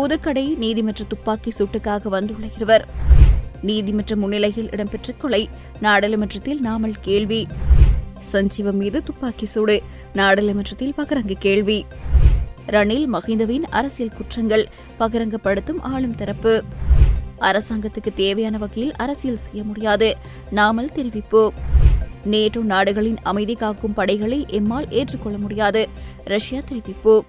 புதுக்கடை நீதிமன்ற துப்பாக்கி சூட்டுக்காக வந்துள்ள இருவர். நீதிமன்ற முன்னிலையில் இடம்பெற்ற கொலை நாடாளுமன்றத்தில் நாமல் கேள்வி. சஞ்சீவம் மீது துப்பாக்கி சூடு நாடாளுமன்றத்தில் பகிரங்க கேள்வி. ரணில் மஹிந்தவின் அரசியல் குற்றங்கள் பகிரங்கப்படுத்தும் ஆளும் தரப்பு. அரசாங்கத்துக்கு தேவையான வகையில் அரசியல் செய்ய முடியாது நாமல் தெரிவிப்பு. நேட்டோ நாடுகளின் அமைதி காக்கும் படைகளை எம்மால் ஏற்றுக்கொள்ள முடியாது ரஷ்யா தெரிவிப்பு.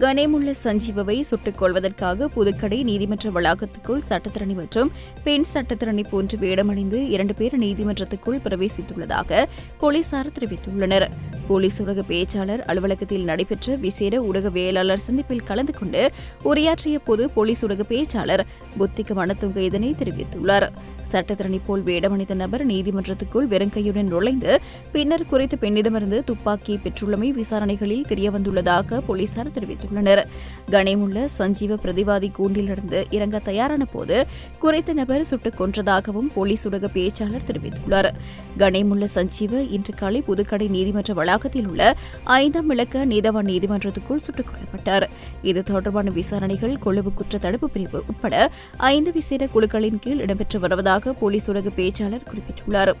கனேமுள்ள சஞ்சீவவை சுட்டுக் கொள்வதற்காக புதுக்கடை நீதிமன்ற வளாகத்துக்குள் சட்டத்திரணி மற்றும் பெண் சட்டத்திரணி போன்று வேடமணிந்து இரண்டு பேர் நீதிமன்றத்துக்குள் பிரவேசித்துள்ளதாக போலீசார் தெரிவித்துள்ளனர். போலீஸ் ஊடக பேச்சாளர் அலுவலகத்தில் நடைபெற்ற விசேட ஊடகவியலாளர் சந்திப்பில் கலந்து கொண்டு உரையாற்றிய போது போலீஸ் ஊடக பேச்சாளர் புத்திக்கு மனத்துங்க இதனை தெரிவித்துள்ளார். சட்டத்திரணி போல் வேடமணிந்த நபர் நீதிமன்றத்துக்குள் வெறுங்கையுடன் நுழைந்து பின்னர் குறித்த பெண்ணிடமிருந்து துப்பாக்கியை பெற்றுள்ளமை விசாரணைகளில் தெரியவந்துள்ளதாக போலீசார் தெரிவித்துள்ளனர். கணேமுள்ள சஞ்சீவ பிரதிவாதி கூண்டிலிருந்து இறங்க தயாரான போது குறித்த நபர் சுட்டுக் கொன்றதாகவும் போலீஸ் ஊடக பேச்சாளர் தெரிவித்துள்ளார். கணேமுள்ள சஞ்சீவ இன்று காலை புதுக்கடை நீதிமன்ற வளாகத்தில் உள்ள ஐந்தாம் விளக்க நீதவான் நீதிமன்றத்துக்குள் சுட்டுக் கொல்லப்பட்டார். இது தொடர்பான விசாரணைகள் கொழும்பு குற்ற தடுப்பு பிரிவு உட்பட ஐந்து விசேட குழுக்களின் கீழ் இடம்பெற்று வருவதாக போலீஸ் ஊடக பேச்சாளர் குறிப்பிட்டுள்ளார்.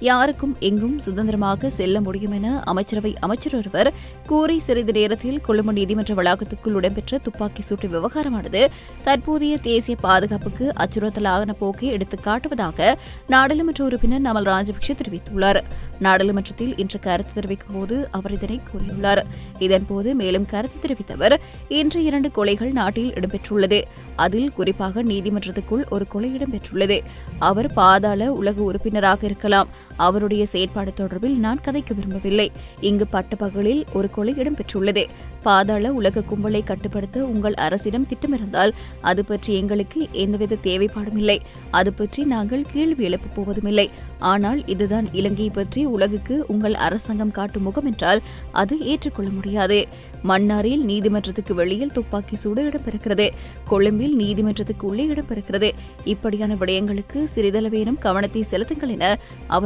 யாருக்கும் எங்கும் சுதந்திரமாக செல்ல முடியும் என அமைச்சரவை அமைச்சர் ஒருவர் கூறி சிறிது நேரத்தில் கொழும்பு நீதிமன்ற வளாகத்துக்குள் இடம்பெற்ற துப்பாக்கி சூட்டு விவகாரமானது தற்போதைய தேசிய பாதுகாப்புக்கு அச்சுறுத்தலான போக்கை எடுத்துக் காட்டுவதாக நாடாளுமன்ற உறுப்பினர் நமல் ராஜபக்ஷ தெரிவித்துள்ளார். நாடாளுமன்றத்தில் இன்று கருத்து தெரிவிக்கும் போது அவர் இதனை கூறியுள்ளார். இதன்போது மேலும் கருத்து தெரிவித்த அவர் இன்று இரண்டு கொலைகள் நாட்டில் இடம்பெற்றுள்ளது. அதில் குறிப்பாக நீதிமன்றத்துக்குள் ஒரு கொலை இடம்பெற்றுள்ளது. அவர் பாதாள உலக உறுப்பினராக இருக்கலாம். அவருடைய செயற்பாடு தொடர்பில் நான் கதைக்க விரும்பவில்லை. இங்கு பட்டப்பகலில் ஒரு கொலை இடம்பெற்றுள்ளது. பாதாள உலக கும்பலை கட்டுப்படுத்த உங்கள் அரசிடம் திட்டமிருந்தால் அது பற்றி எங்களுக்கு எந்தவித தேவைப்பாடும் இல்லை. அது பற்றி நாங்கள் கேள்வி எழுப்பப் போவதுமில்லை. ஆனால் இதுதான் இலங்கை பற்றி உலகுக்கு உங்கள் அரசாங்கம் காட்டும் முகம் என்றால் அது ஏற்றுக்கொள்ள முடியாது. மன்னாரில் நீதிமன்றத்துக்கு வெளியில் துப்பாக்கி சூடு இடம்பெறுகிறது. கொழும்பில் நீதிமன்றத்துக்கு உள்ளே இடம்பெறுகிறது. இப்படியான விடயங்களுக்கு சிறிதளவேனும் கவனத்தை செலுத்துங்கள் என அவர்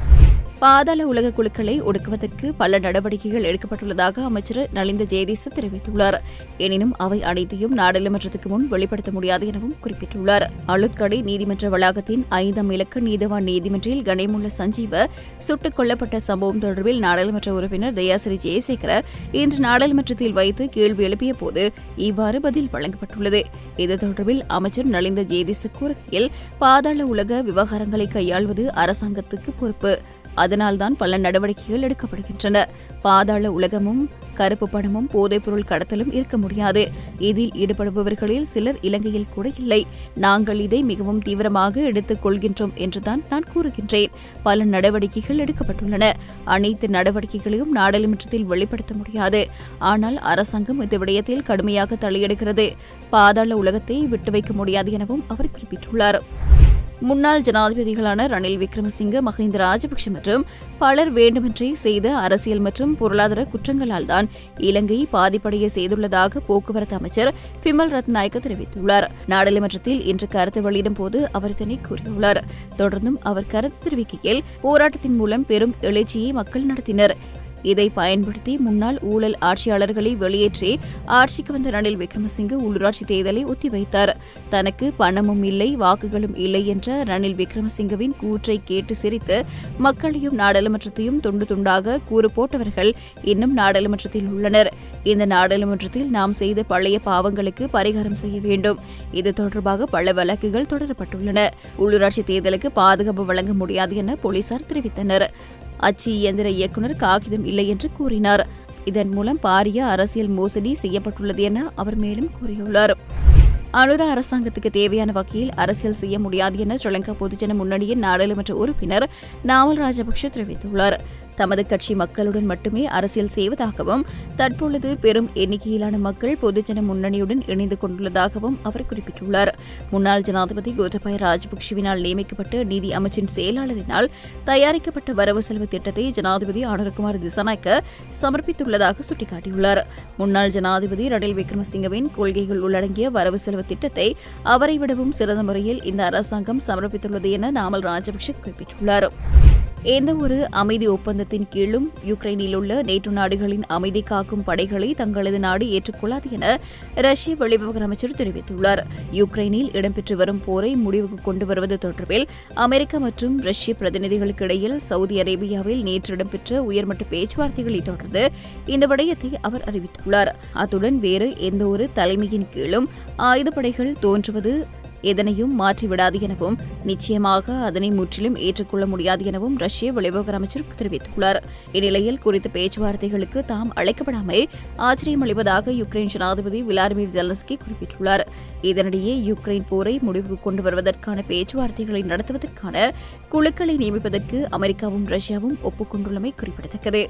பாதாள உலக குழுக்களை ஒடுக்குவதற்கு பல நடவடிக்கைகள் எடுக்கப்பட்டுள்ளதாக அமைச்சர் நலிந்த ஜெயதீச தெரிவித்துள்ளார். எனினும் அவை அனைத்தையும் நாடாளுமன்றத்துக்கு முன் வெளிப்படுத்த முடியாது எனவும் குறிப்பிட்டுள்ளார். அளுத்கடை நீதிமன்ற வளாகத்தின் ஐந்தாம் இலக்க நீதவான் நீதிமன்றில் கணேமுள்ள சஞ்சீவ சுட்டுக் கொல்லப்பட்ட சம்பவம் தொடர்பில் நாடாளுமன்ற உறுப்பினர் தயாசிரி ஜெயசேகர இன்று நாடாளுமன்றத்தில் வைத்து கேள்வி எழுப்பிய போது இவ்வாறு பதில் வழங்கப்பட்டுள்ளது. இது தொடர்பில் அமைச்சர் நலிந்த ஜெயதீச கூறுகையில் பாதாள உலக விவகாரங்களை கையாள்வது அரசாங்கத்துக்கு பொறுப்பு. அதனால்தான் பல நடவடிக்கைகள் எடுக்கப்படுகின்றன. பாதாள உலகமும் கருப்பு பணமும் போதைப்பொருள் கடத்தலும் இருக்க முடியாது. இதில் ஈடுபடுபவர்களில் சிலர் இலங்கையில் கூட இல்லை. நாங்கள் இதை மிகவும் தீவிரமாக எடுத்துக் கொள்கின்றோம் என்றுதான் நான் கூறுகின்றேன். பல நடவடிக்கைகள் எடுக்கப்பட்டுள்ளன. அனைத்து நடவடிக்கைகளையும் நாடாளுமன்றத்தில் வெளிப்படுத்த முடியாது. ஆனால் அரசாங்கம் இந்த விடயத்தில் கடுமையாக தலையிடுகிறது பாதாள உலகத்தை விட்டு வைக்க முடியாது எனவும் அவர் குறிப்பிட்டுள்ளார். முன்னாள் ஜனாதிபதிகளான ரணில் விக்ரமசிங்க மஹிந்த ராஜபக்ஷ மற்றும் பலர் வேண்டுமென்றே செய்த அரசியல் மற்றும் பொருளாதார குற்றங்களால் தான் இலங்கை பாதிப்படைய செய்துள்ளதாக போக்குவரத்து அமைச்சர் பிமல் ரத்நாயக்க தெரிவித்துள்ளார். நாடாளுமன்றத்தில் இன்று கருத்து வெளியிடும் போது அவர் இதனை கூறியுள்ளார். தொடர்ந்தும் அவர் கருத்து தெரிவிக்கையில் போராட்டத்தின் மூலம் பெரும் எழுச்சியை மக்கள் நடத்தினர். இதை பயன்படுத்தி முன்னாள் ஊழல் ஆட்சியாளர்களை வெளியேற்றி ஆட்சிக்கு வந்த ரணில் விக்ரமசிங்கே உள்ளூராட்சி தேர்தலை ஒத்திவைத்தார். தனக்கு பணமும் இல்லை வாக்குகளும் இல்லை என்ற ரணில் விக்ரமசிங்கவின் கூற்றை கேட்டு சிரித்து மக்களையும் நாடாளுமன்றத்தையும் துண்டு துண்டாக கூறு போட்டவர்கள் இன்னும் நாடாளுமன்றத்தில் உள்ளனர். இந்த நாடாளுமன்றத்தில் நாம் செய்த பழைய பாவங்களுக்கு பரிகாரம் செய்ய வேண்டும். இது தொடர்பாக பல வழக்குகள் தொடரப்பட்டுள்ளன. உள்ளூராட்சி தேர்தலுக்கு பாதுகாப்பு வழங்க முடியாது என போலீசார் தெரிவித்தனர். அச்சு இயந்திர இயக்குநர் காகிதம் இல்லை என்று கூறினார். இதன் மூலம் பாரிய அரசியல் மோசடி செய்யப்பட்டுள்ளது என அவர் மேலும் கூறியுள்ளார். அனுரா அரசாங்கத்துக்கு தேவையான வகையில் அரசியல் செய்ய முடியாது என ஸ்ரீலங்கா பொதுஜன முன்னணியின் நாடாளுமன்ற உறுப்பினர் நாவல் ராஜபக்ஷ தெரிவித்துள்ளார். தமது கட்சி மக்களுடன் மட்டுமே அரசியல் செய்வதாகவும் தற்பொழுது பெரும் எண்ணிக்கையிலான மக்கள் பொதுஜன முன்னணியுடன் இணைந்து கொண்டுள்ளதாகவும் அவர் குறிப்பிட்டுள்ளார். முன்னாள் ஜனாதிபதி கோட்டபாய ராஜபக்சேவினால் நியமிக்கப்பட்ட நீதி அமைச்சின் செயலாளரினால் தயாரிக்கப்பட்ட வரவு செலவு திட்டத்தை ஜனாதிபதி ஆனர்குமார் திசாநாயக்க சமர்ப்பித்துள்ளதாக சுட்டிக்காட்டியுள்ளார். முன்னாள் ஜனாதிபதி ரணில் விக்ரமசிங்கவின் கொள்கைகள் உள்ளடங்கிய வரவு செலவு திட்டத்தை அவரை விடவும் சிறந்த முறையில் இந்த அரசாங்கம் சமர்ப்பித்துள்ளது என நாமல் ராஜபக்ஷ குறிப்பிட்டுள்ளார். எந்த ஒரு அமைதி ஒப்பந்தத்தின் கீழும் யுக்ரைனில் உள்ள நேற்று நாடுகளின் அமைதி காக்கும் படைகளை தங்களது நாடு ஏற்றுக்கொள்ளாது என ரஷ்ய வெளிவிவகார அமைச்சர் தெரிவித்துள்ளார். யுக்ரைனில் இடம்பெற்று வரும் போரை முடிவுக்கு கொண்டு வருவது தொடர்பில் அமெரிக்கா மற்றும் ரஷ்ய பிரதிநிதிகளுக்கு இடையில் சவுதி அரேபியாவில் நேற்று இடம்பெற்ற உயர்மட்ட பேச்சுவார்த்தைகளை தொடர்ந்து இந்த விடயத்தை அவர் அறிவித்துள்ளார். அத்துடன் வேறு எந்த ஒரு தலைமையின் கீழும் ஆயுதப்படைகள் தோன்றுவது எதனையும் மாற்றிவிடாது எனவும் நிச்சயமாக அதனை முற்றிலும் ஏற்றுக்கொள்ள முடியாது எனவும் ரஷ்ய வெளிவிவகார அமைச்சர் தெரிவித்துள்ளார். இந்நிலையில் குறித்த பேச்சுவார்த்தைகளுக்கு தாம் அழைக்கப்படாமை ஆச்சரியமளிப்பதாக யுக்ரைன் ஜனாதிபதி விளாடிமிர் ஜெலன்ஸ்கி குறிப்பிட்டுள்ளார். இதனிடையே யுக்ரைன் போரை முடிவுக்கு கொண்டு வருவதற்கான பேச்சுவார்த்தைகளை நடத்துவதற்கான குழுக்களை நியமிப்பதற்கு அமெரிக்காவும் ரஷ்யாவும் ஒப்புக்கொண்டுள்ளமை குறிப்பிடத்தக்கது.